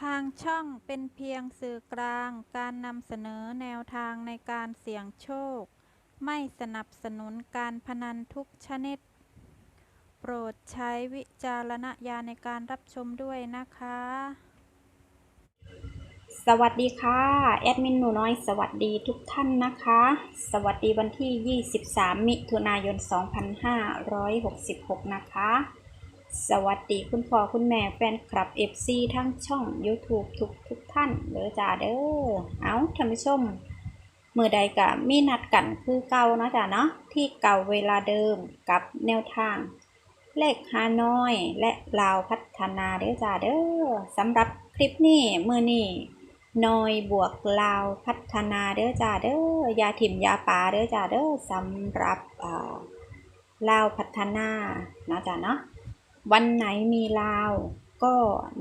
ทางช่องเป็นเพียงสื่อกลางการนำเสนอแนวทางในการเสี่ยงโชค ไม่สนับสนุนการพนันทุกชนิด โปรดใช้วิจารณญาณในการรับชมด้วยนะคะ สวัสดีค่ะ แอดมินหนูน้อยสวัสดีทุกท่านนะคะ สวัสดีวันที่ 23 มิถุนายน 2566 นะคะ สวัสดีคุณพ่อคุณแม่แฟนคลับ FC ทั้งช่อง YouTube ทุกทุกท่านเด้อจ้าเด้อเอาท่านผู้ชมเมื่อใดก็มีนัดกันคือเก่าเนาะจ้ะเนาะที่เก่าเวลาเดิมกับแนวทาง เลขฮานอยและลาวพัฒนาเด้อจ้าเด้อสำหรับคลิปนี้มือนี้นอยบวกลาวพัฒนาเด้อจ้าเด้อยาถิ่มยาป่าเด้อจ้าเด้อสำหรับลาวพัฒนาเนาะจ้าเนาะ วันไหนมีลาว ก็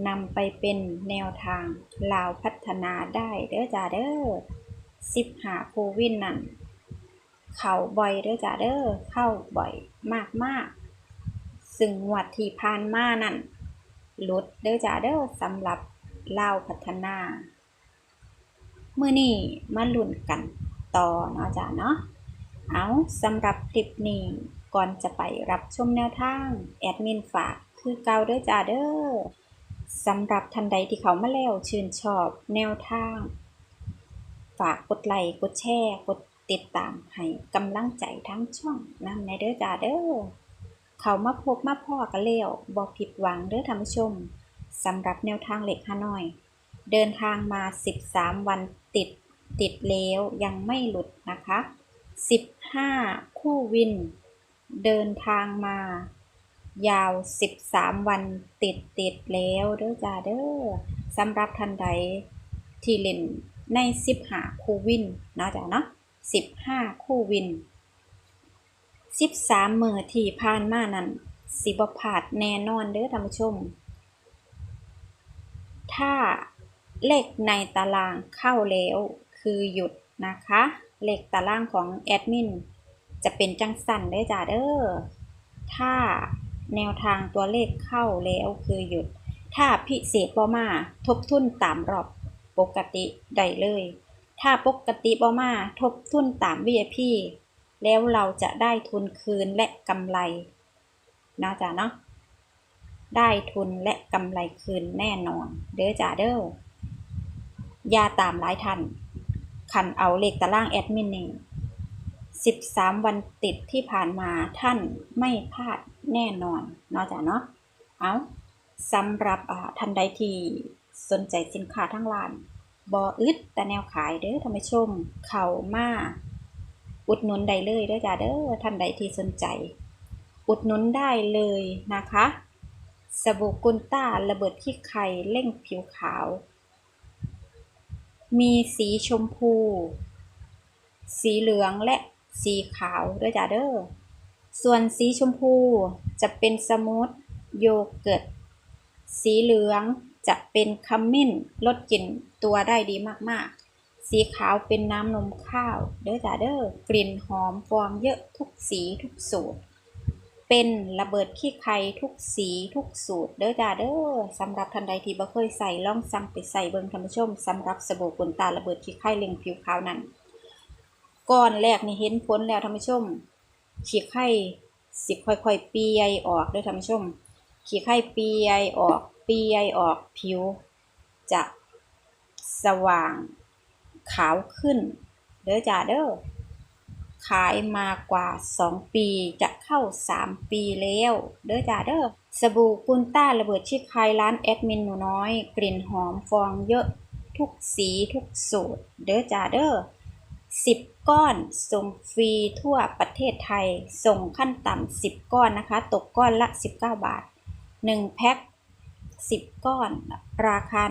นำไปเป็นแนวทางลาวพัฒนาได้เด้อจ้าเด้อสิบหาโควินนั่น เขาบ่อยเด้อจ้าเด้อเข้าบ่อยมากๆซึ่งงวดที่ผ่านมานั่นลดเด้อจ้าเด้อสำหรับลาวพัฒนาเมื่อนี้มาลุ้นกันต่อเนาะจ้าเนาะเอาสำหรับคลิปนี้ ก่อนจะไปรับชมแนวทาง แอดมินฝากคือเกาเด้อจ้าเด้อสำหรับทันใดที่เขามาแล้วชื่นชอบแนวทาง ฝากกดไลค์กดแชร์กดติดตามให้กำลังใจทั้งช่องนำในเด้อจ้าเด้อเขามาพบมาพ่อกันแล้วบอกผิดหวังเด้อท่านผู้ชมสำหรับแนวทางเหล็กฮานอย เดินทางมา 13 วันติดติดแล้วยังไม่หลุดนะคะ 15 คู่วิน เดินทางมา ยาว 13 วันติดติดแล้วเด้อจ้าเด้อสำหรับทันใดที่เล่นใน 15 คู่วินนะจ้าเนาะ15 คู่วิน 13 มือที่ผ่านมานั้นสิบพลาดแน่นอนเด้อท่านผู้ชม ถ้าเลขในตารางเข้าแล้วคือหยุดนะคะ เลขตารางของแอดมิน จะเป็นจังสันได้จ้าเด้อถ้าแนวทางตัวเลขเข้าแล้วคือหยุด ถ้าพิเศษบ่มาทบทุนตามรอบปกติได้เลย ถ้าปกติบ่มาทบทุนตาม VIP แล้วเราจะได้ทุนคืนและกำไรนะจ๊ะเนาะได้ทุนและกำไรคืนแน่นอน เด้อจ้าเด้อยาตามหลายทันขันเอาเลขตารางแอดมินนี่ สิบสามวันติดที่ผ่านมาท่านไม่พลาดแน่นอนเนาะจ้าเนาะเอาสำหรับท่านใดที่สนใจสินค้าทั้งร้านบออึดแต่แนวขายเด้อท่านผู้ชม เข้ามาอุดหนุนได้เลยเด้อจ้าเด้อท่านใดที่สนใจ อุดหนุนได้เลยนะคะสบู่กุนต้าระเบิดขี้ไข่เร่งผิวขาว มีสีชมพู สีเหลืองและ สีขาวด้วยจ้าเด้อส่วนสีชมพูจะเป็นสมูทโยเกิร์ต สีเหลืองจะเป็นขมิ้นลดกลิ่นตัวได้ดีมากๆ สีขาวเป็นน้ำนมข้าวเด้อจ้าเด้อกลิ่นหอมฟองเยอะทุกสีทุกสูตร เป็นระเบิดขี้ไข่ทุกสีทุกสูตรเด้อจ้าเด้อสำหรับท่านใดที่บ่เคยใส่ลองสั่งไปใส่เบิ่งท่านผู้ชมสำหรับสบู่ขนตาระเบิดขี้ไข่เล็งผิวขาวนั้น ก้อนแรกนี่เห็นผลแล้วท่านผู้ชม ขี้ไข่สิค่อยๆเปียออกด้อท่านผู้ชม ขี้ไข่เปียออกเปียออกผิว จะสว่างขาวขึ้น เด้อจ้าเด้อขายมากว่า 2 ปีจะเข้า 3 ปีแล้ว เด้อจ้าเด้อสบู่กุนต้าระเบิดชิคไคร้านแอดมินหนูน้อย กลิ่นหอมฟองเยอะทุกสีทุกสูตร เด้อจ้าเด้อ 10 ก้อน ส่งฟรีทั่วประเทศไทย ส่งขั้นต่ำ10 ก้อนนะคะ ตกก้อนละ 19 บาท 1 แพ็ค10 ก้อน ราคา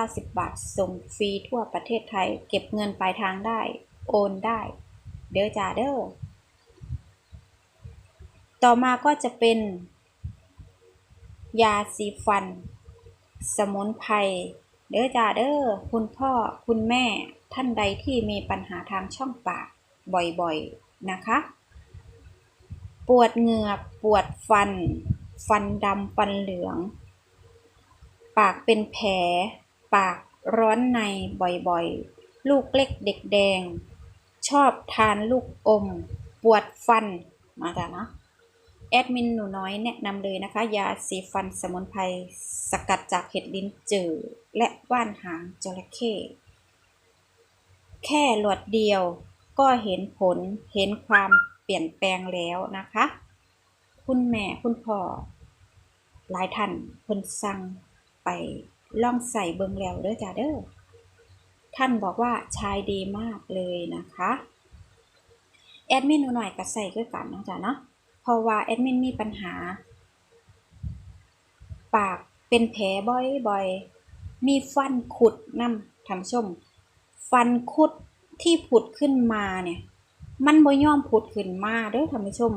190 บาท ส่งฟรีทั่วประเทศไทย เก็บเงินปลายทางได้ โอนได้ เด้อจ้าเด้อ ต่อมาก็จะเป็น ยาสีฟัน สมุนไพร เด้อจ้าเด้อ คุณพ่อ คุณแม่ ท่านใดที่มีปัญหาทางช่องปากบ่อยๆนะคะ ปวดเหงือกปวดฟัน ฟันดำฟันเหลือง ปากเป็นแผล ปากร้อนในบ่อยๆ ลูกเล็กเด็กแดง ชอบทานลูกอม ปวดฟันมาจ้ะนะแอดมินหนูน้อยแนะนำเลยนะคะ ยาสีฟันสมุนไพรสกัดจากเห็ดลิ้นจือและว่านหางจระเข้ แค่หลวดเดียวก็เห็นผลเห็นความเปลี่ยนแปลงแล้วนะคะ คุณแม่คุณพ่อหลายท่านเพิ่นสั่งไปล่องใส่เบิงแล้วเด้อจ้าเด้อท่านบอกว่าใช้ดีมากเลยนะคะ แอดมินหนูหน่อยก็ใส่ด้วยกันนะจ้ะเนาะเพราะว่าแอดมินมีปัญหา ปากเป็นแผลบ่อยๆ มีฟันขุดน้ำท่านผู้ชม ฟันคุดที่ผุดขึ้นมาเนี่ย มันบ่ยอมผุดขึ้นมาเด้อท่านผู้ชม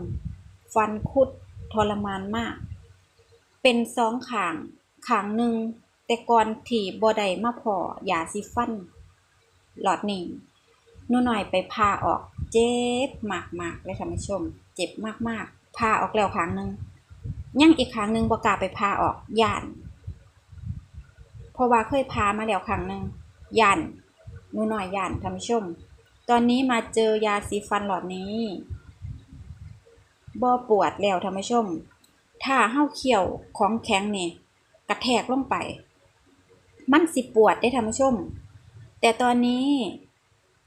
ฟันคุดทรมานมาก เป็นสองขางขางหนึ่งแต่ก่อนที่บ่ได้มาพอยาสีฟัน หลอดนี้หนูหน่อยไปพาออกเจ็บมากๆเลยท่านผู้ชม เจ็บมากๆพาออกแล้วขางหนึ่งยังอีกขางหนึ่งบ่กล้าไปพาออกย่าน เพราะว่าเคยพามาแล้วครั้งหนึ่งย่าน หนูหน่อยย่านท่านผู้ชม ตอนนี้มาเจอยาสีฟันหลอดนี้บ่ปวดแล้วท่านผู้ชม ถ้าเฮาเคี่ยวของแข็งนี่กระแทกลงไป มันสิปวดได้ท่านผู้ชม แต่ตอนนี้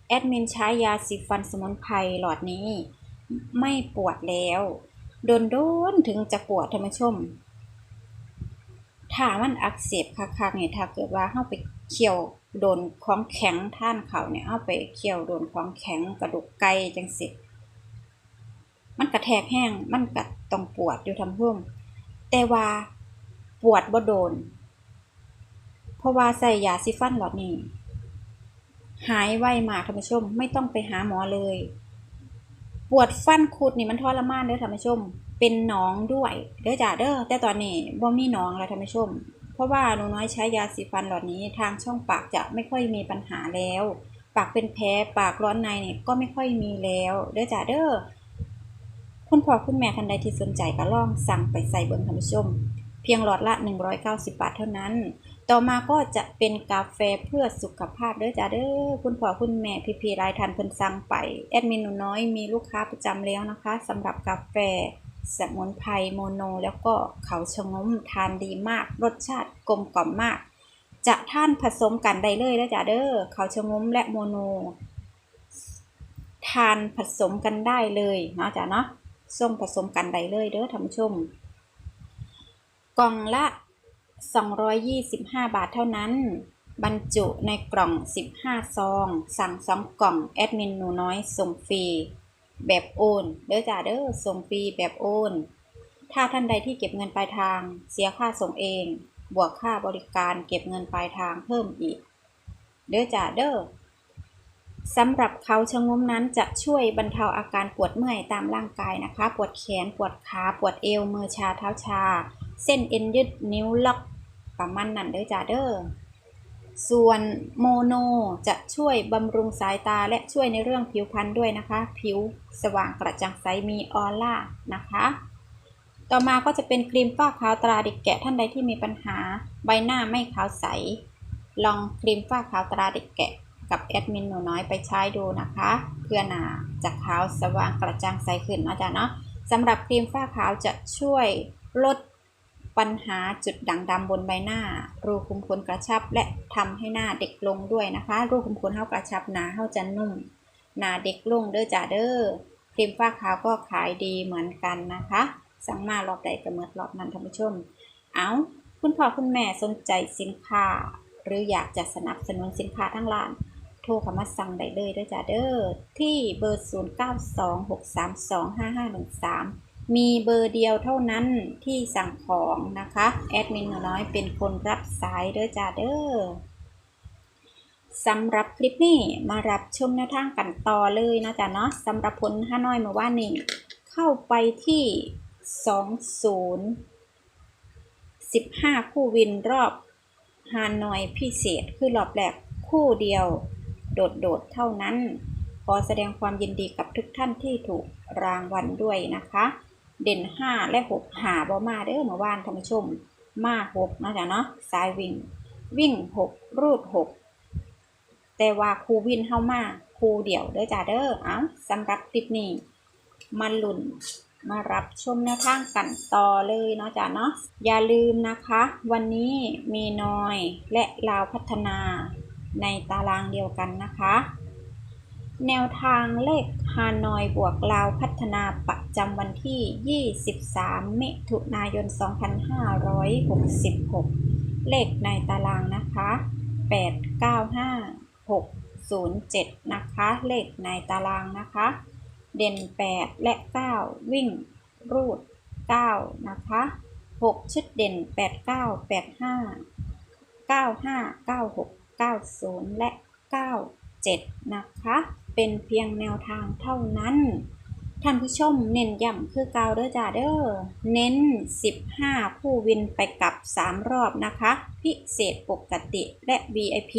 แอดมินใช้ยาสีฟันสมุนไพรหลอดนี้ ไม่ปวดแล้วโดนโดนถึงจะปวดท่านผู้ชม ถ้ามันอักเสบคักๆเนี่ยถ้าเกิดว่าเฮาไปเคี่ยว โดนของแข็งท่านเขาเนี่ยเอาไปเคี่ยวโดนของแข็งกระดูกไก่จังสิมันกระแทกแห้งมันก็ต้องปวดอยู่ทำพุ่มแต่ว่าปวดบ่โดน เพราะว่าใส่ยาซิฟันหลอดนี้ หายไวมากท่านผู้ชม ไม่ต้องไปหาหมอเลย ปวดฟันคุดนี่มันทรมานเด้อท่านผู้ชม เป็นหนองด้วยเด้อจ้าเด้อแต่ตอนนี้บ่มีหนองแล้วท่านผู้ชม ราะว่าหนูน้อยใช้ยาสีฟันหลอดนี้ทางช่องปากจะไม่ค่อยมีปัญหาแล้ว ปากเป็นแผลปากร้อนในเนี่ยก็ไม่ค่อยมีแล้วเด้อจ้าเด้อคุณพ่อคุณแม่ท่านใดที่สนใจก็ลองสั่งไปใส่เบิ่งท่านผู้ชม เพียงหลอดละ 190 บาทเท่านั้น ต่อมาก็จะเป็นกาแฟเพื่อสุขภาพเด้อจ้าเด้อคุณพ่อคุณแม่พี่พีรายทันเพิ่นสั่งไปแอดมินหนูน้อยมีลูกค้าประจำแล้วนะคะสำหรับกาแฟ สมุนไพรโมโนแล้วก็เขาชะงมทานดีมาก รสชาติกลมกล่อมมาก จะท่านผสมกันได้เลยเด้อจ้าเด้อเขาชะงมและโมโน ทานผสมกันได้เลยเนาะจ้าเนาะส้มผสมกันได้เลยเด้อท่านผู้ชม กล่องละ 225 บาทเท่านั้นบรรจุในกล่อง 15 ซอง สั่ง 2 กล่อง แอดมินหนูน้อยส่งฟรี แบบโอนเด้อจ้าเด้อส่งฟรีแบบโอน ถ้าท่านใดที่เก็บเงินปลายทาง เสียค่าส่งเอง บวกค่าบริการเก็บเงินปลายทางเพิ่มอีก เด้อจ้าเด้อสำหรับเขาชะงมนั้นจะช่วยบรรเทาอาการปวดเมื่อยตามร่างกายนะคะ ปวดแขน ปวดขา ปวดเอว มือชา เท้าชา เส้นเอ็นยืดนิ้วล็อกประมาณนั้นเด้อจ้าเด้อ ส่วนโมโนจะช่วยบำรุงสายตาและช่วยในเรื่องผิวพรรณด้วยนะคะ ผิวสว่างกระจ่างใสมีออร่านะคะ ต่อมาก็จะเป็นครีมฝ้าขาวตราเด็กแกะท่านใดที่มีปัญหาใบหน้าไม่ขาวใส ลองครีมฝ้าขาวตราเด็กแกะกับแอดมินหนูน้อยไปใช้ดูนะคะ เพื่อหนาจะขาวสว่างกระจ่างใสขึ้นนะจ๊ะเนาะสำหรับครีมฝ้าขาวจะช่วยลด ปัญหาจุดด่างดำบนใบหน้า รูขุมขนกระชับ และทำให้หน้าเด็กลงด้วยนะคะ รูขุมขนเท่ากระชับหนาเท่าจะนุ่ม หน้าเด็กลงเด้อจ้าเด้อครีมฝ้าขาวก็ขายดีเหมือนกันนะคะ สั่งมารอบใดก็เมื่อรอบนั้นท่านผู้ชม เอาคุณพ่อคุณแม่สนใจสินค้า หรืออยากจะสนับสนุนสินค้าทั้งร้านโทรเข้ามาสั่งได้เลยเด้อจ้าเด้อที่เบอร์ 0926325513 มีเบอร์เดียวเท่านั้นที่สั่งของนะคะแอดมินหนูน้อยเป็นคนรับสายเด้อจ้าเด้อสำหรับคลิปนี้มารับชมแนวทางกันต่อเลยนะจ๊ะเนาะสำหรับผลห้าน้อยเมื่อวานนี้เข้าไปที่ 20 15 คู่วินรอบฮานอยพิเศษคือรอบแรกคู่เดียว โดดๆเท่านั้น ขอแสดงความยินดีกับทุกท่านที่ถูกรางวัลด้วยนะคะ เด่น5และ6หาบ่มาเด้อเมื่อวานท่านผู้ชม มา6นะจ๊ะเนาะสายวิ่ง วิ่งหกรูดหกแต่ว่าครูวินเฮามาครูเดี่ยวเด้อจ้าเด้อเอ้าสำหรับคลิปนี้มาลุ่นมารับชมแนวทางกันต่อเลยเนาะจ้ะเนาะอย่าลืมนะคะ วันนี้มีนอยและลาวพัฒนาในตารางเดียวกันนะคะ แนวทางเลขฮานอยบวกลาวพัฒนาประจำวันที่ 23 มิถุนายน 2566 เลขในตารางนะคะ 895 607 นะคะ เลขในตารางนะคะ เด่น 8 และ 9 วิ่ง รูด 9 นะคะ 6 ชุดเด่น 8 9 8 5 9 5 9 6 9 0 และ 9 7 นะคะ เป็นเพียงแนวทางเท่านั้น ท่านผู้ชมเน้นย้ำคือเกาวเด้อจ้าเด้อ เน้น 15 ผู้วินไปกับ 3 รอบนะคะ พิเศษปกติและ VIP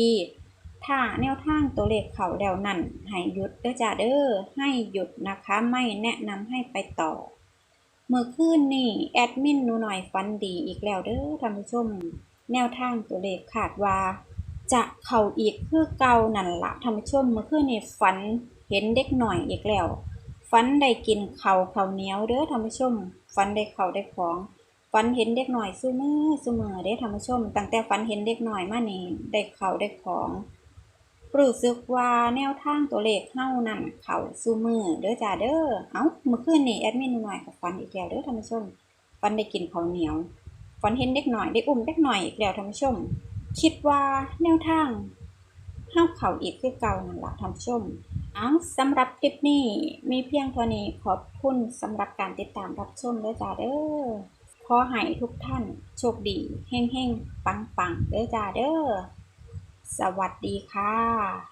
ถ้าแนวทางตัวเลขเขาแล้วนั่นให้หยุดเด้อจ้าเด้อ ให้หยุดนะคะ ไม่แนะนำให้ไปต่อ เมื่อคืนนี่แอดมินหนูหน่อยฟันดีอีกแล้วเด้อท่านผู้ชม แนวทางตัวเลขคาดว่า จะเข้าอีกคือเก่านั่นละท่านผู้ชมเมื่อคืนนี่ฝันเห็นเด็กหน่อยอีกแล้วฝันได้กินเขาวข้าเหนียวเด้อท่านผู้ชมฝันได้เข่าได้ของฝันเห็นเด็กหน่อยซุมือซุมือเด้อท่านผู้ชมตั้งแต่ฝันเห็นเด็กหน่อยมานี่ได้เข่าได้ของรู้สึกว่าแนวทางตัวเลขเฮานั่นเขาซุมือเด้อจ้าเด้อ เอ้าเมื่อคืนนี่แอดมินหน่อยกับฝันอีกแล้วเด้อท่านผู้ชมฝันได้กินเข้าเหนียวฝันเห็นเด็กหน่อยได้อุ้มเด็กหน่อยอีกแล้วท่านผู้ชม คิดว่าแนวทางห้าเขาอีกคือเก่านั่นละท่านผู้ชมเอาสำหรับคลิปนี้มีเพียงเท่านี้ขอบคุณสำหรับการติดตามรับชมเด้อจ้าเด้อขอให้ทุกท่านโชคดีเฮงๆ ปังๆเด้อจ้าเด้อสวัสดีค่ะ